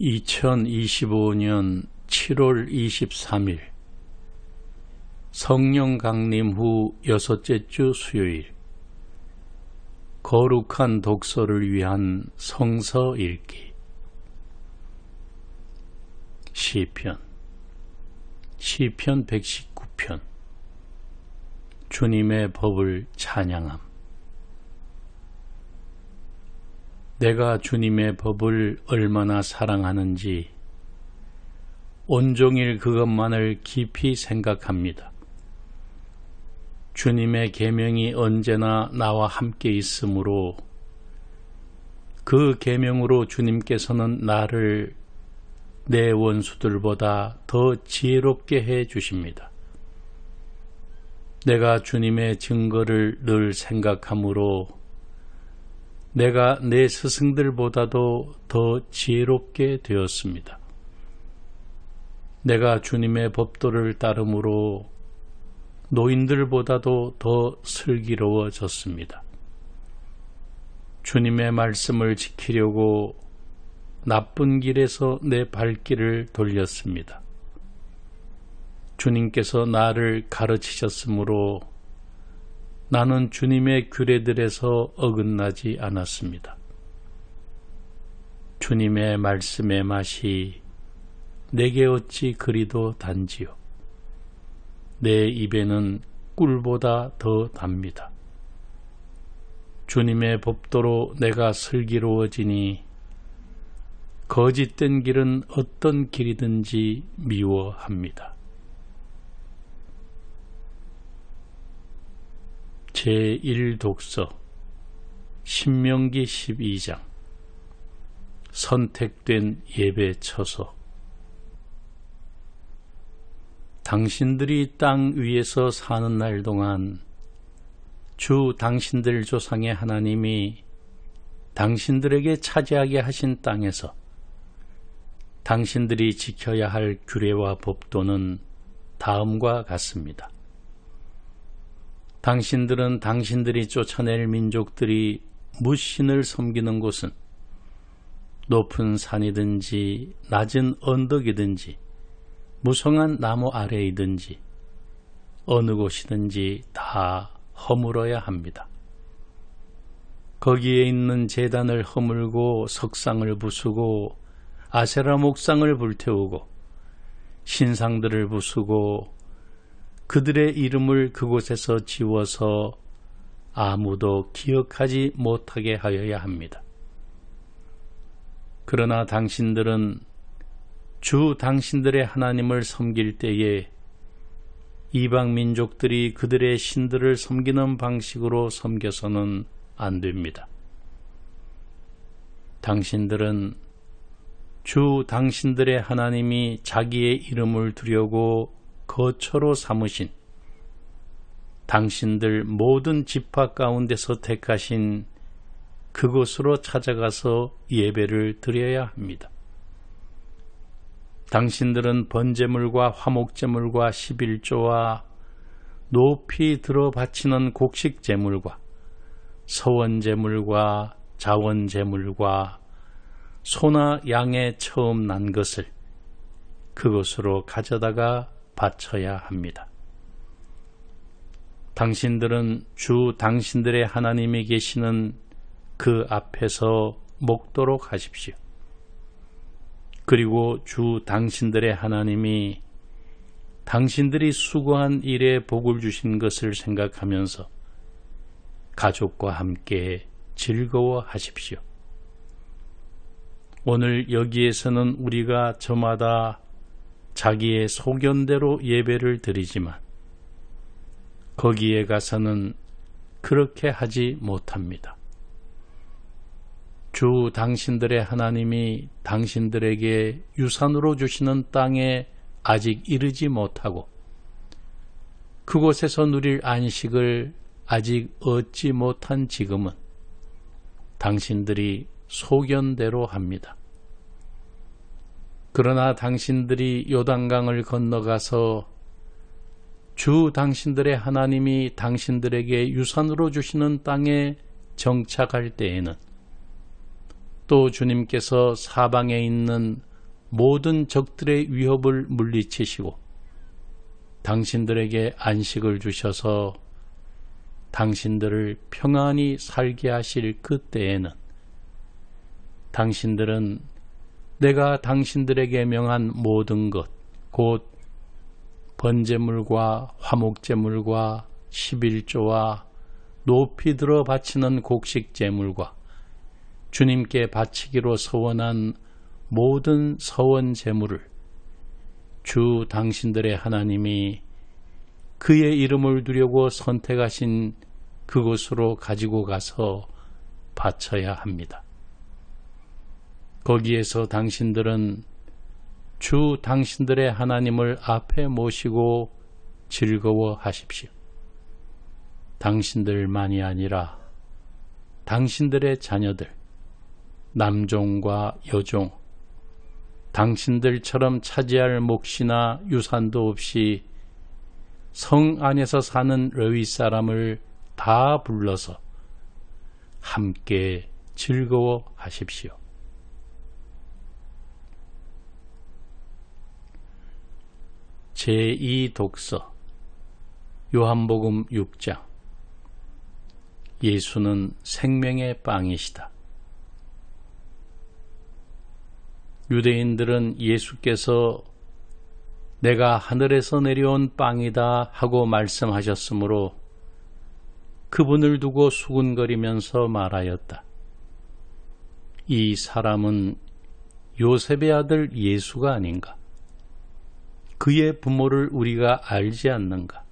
2025년 7월 23일 성령 강림 후 여섯째 주 수요일 거룩한 독서를 위한 성서 읽기 시편 시편 119편 주님의 법을 찬양함 내가 주님의 법을 얼마나 사랑하는지 온종일 그것만을 깊이 생각합니다. 주님의 계명이 언제나 나와 함께 있으므로 그 계명으로 주님께서는 나를 내 원수들보다 더 지혜롭게 해 주십니다. 내가 주님의 증거를 늘 생각하므로 내가 내 스승들보다도 더 지혜롭게 되었습니다. 내가 주님의 법도를 따름으로 노인들보다도 더 슬기로워졌습니다. 주님의 말씀을 지키려고 나쁜 길에서 내 발길을 돌렸습니다. 주님께서 나를 가르치셨으므로 나는 주님의 규례들에서 어긋나지 않았습니다. 주님의 말씀의 맛이 내게 어찌 그리도 단지요. 내 입에는 꿀보다 더 답니다. 주님의 법도로 내가 슬기로워지니 거짓된 길은 어떤 길이든지 미워합니다. 제1독서 신명기 12장 선택된 예배 처소 당신들이 땅 위에서 사는 날 동안 주 당신들 조상의 하나님이 당신들에게 차지하게 하신 땅에서 당신들이 지켜야 할 규례와 법도는 다음과 같습니다. 당신들은 당신들이 쫓아낼 민족들이 무신을 섬기는 곳은 높은 산이든지 낮은 언덕이든지 무성한 나무 아래이든지 어느 곳이든지 다 허물어야 합니다. 거기에 있는 재단을 허물고 석상을 부수고 아세라 목상을 불태우고 신상들을 부수고 그들의 이름을 그곳에서 지워서 아무도 기억하지 못하게 하여야 합니다. 그러나 당신들은 주 당신들의 하나님을 섬길 때에 이방 민족들이 그들의 신들을 섬기는 방식으로 섬겨서는 안 됩니다. 당신들은 주 당신들의 하나님이 자기의 이름을 두려고 거처로 삼으신 당신들 모든 집합 가운데서 택하신 그곳으로 찾아가서 예배를 드려야 합니다. 당신들은 번제물과 화목제물과 십일조와 높이 들어 바치는 곡식제물과 서원제물과 자원제물과 소나 양의 처음 난 것을 그곳으로 가져다가 바쳐야 합니다. 당신들은 주 당신들의 하나님이 계시는 그 앞에서 먹도록 하십시오. 그리고 주 당신들의 하나님이 당신들이 수고한 일에 복을 주신 것을 생각하면서 가족과 함께 즐거워하십시오. 오늘 여기에서는 우리가 저마다 자기의 소견대로 예배를 드리지만 거기에 가서는 그렇게 하지 못합니다. 주 당신들의 하나님이 당신들에게 유산으로 주시는 땅에 아직 이르지 못하고 그곳에서 누릴 안식을 아직 얻지 못한 지금은 당신들이 소견대로 합니다. 그러나 당신들이 요단강을 건너가서 주 당신들의 하나님이 당신들에게 유산으로 주시는 땅에 정착할 때에는 또 주님께서 사방에 있는 모든 적들의 위협을 물리치시고 당신들에게 안식을 주셔서 당신들을 평안히 살게 하실 그때에는 당신들은 내가 당신들에게 명한 모든 것, 곧 번제물과 화목제물과 십일조와 높이 들어 바치는 곡식제물과 주님께 바치기로 서원한 모든 서원 제물을 주 당신들의 하나님이 그의 이름을 두려고 선택하신 그곳으로 가지고 가서 바쳐야 합니다. 거기에서 당신들은 주 당신들의 하나님을 앞에 모시고 즐거워하십시오. 당신들만이 아니라 당신들의 자녀들, 남종과 여종, 당신들처럼 차지할 몫이나 유산도 없이 성 안에서 사는 레위 사람을 다 불러서 함께 즐거워하십시오. 제2독서 요한복음 6장 예수는 생명의 빵이시다. 유대인들은 예수께서 내가 하늘에서 내려온 빵이다 하고 말씀하셨으므로 그분을 두고 수군거리면서 말하였다. 이 사람은 요셉의 아들 예수가 아닌가? 그의 부모를 우리가 알지 않는가?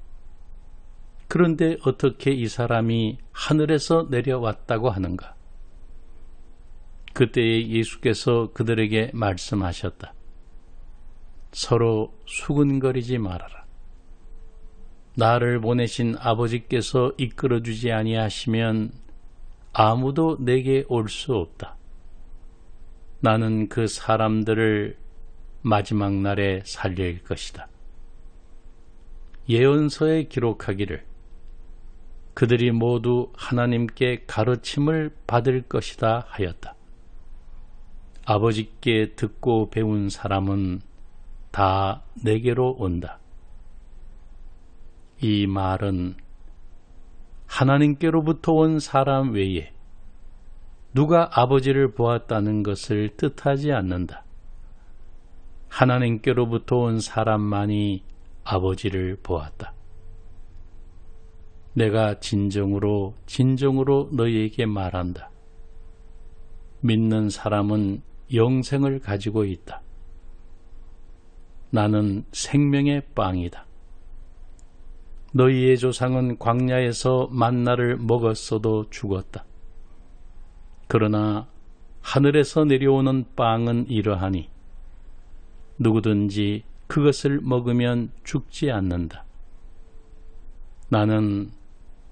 그런데 어떻게 이 사람이 하늘에서 내려왔다고 하는가? 그때에 예수께서 그들에게 말씀하셨다. 서로 수근거리지 말아라. 나를 보내신 아버지께서 이끌어주지 아니하시면 아무도 내게 올 수 없다. 나는 그 사람들을 마지막 날에 살릴 것이다. 예언서에 기록하기를 그들이 모두 하나님께 가르침을 받을 것이다 하였다. 아버지께 듣고 배운 사람은 다 내게로 온다. 이 말은 하나님께로부터 온 사람 외에 누가 아버지를 보았다는 것을 뜻하지 않는다. 하나님께로부터 온 사람만이 아버지를 보았다. 내가 진정으로 진정으로 너희에게 말한다. 믿는 사람은 영생을 가지고 있다. 나는 생명의 빵이다. 너희의 조상은 광야에서 만나를 먹었어도 죽었다. 그러나 하늘에서 내려오는 빵은 이러하니 누구든지 그것을 먹으면 죽지 않는다. 나는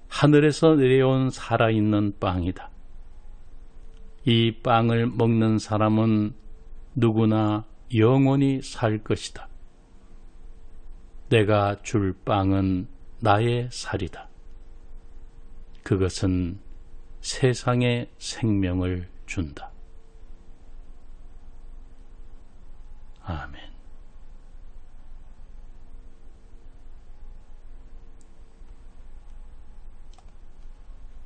하늘에서 내려온 살아있는 빵이다. 이 빵을 먹는 사람은 누구나 영원히 살 것이다. 내가 줄 빵은 나의 살이다. 그것은 세상의 생명을 준다. 아멘.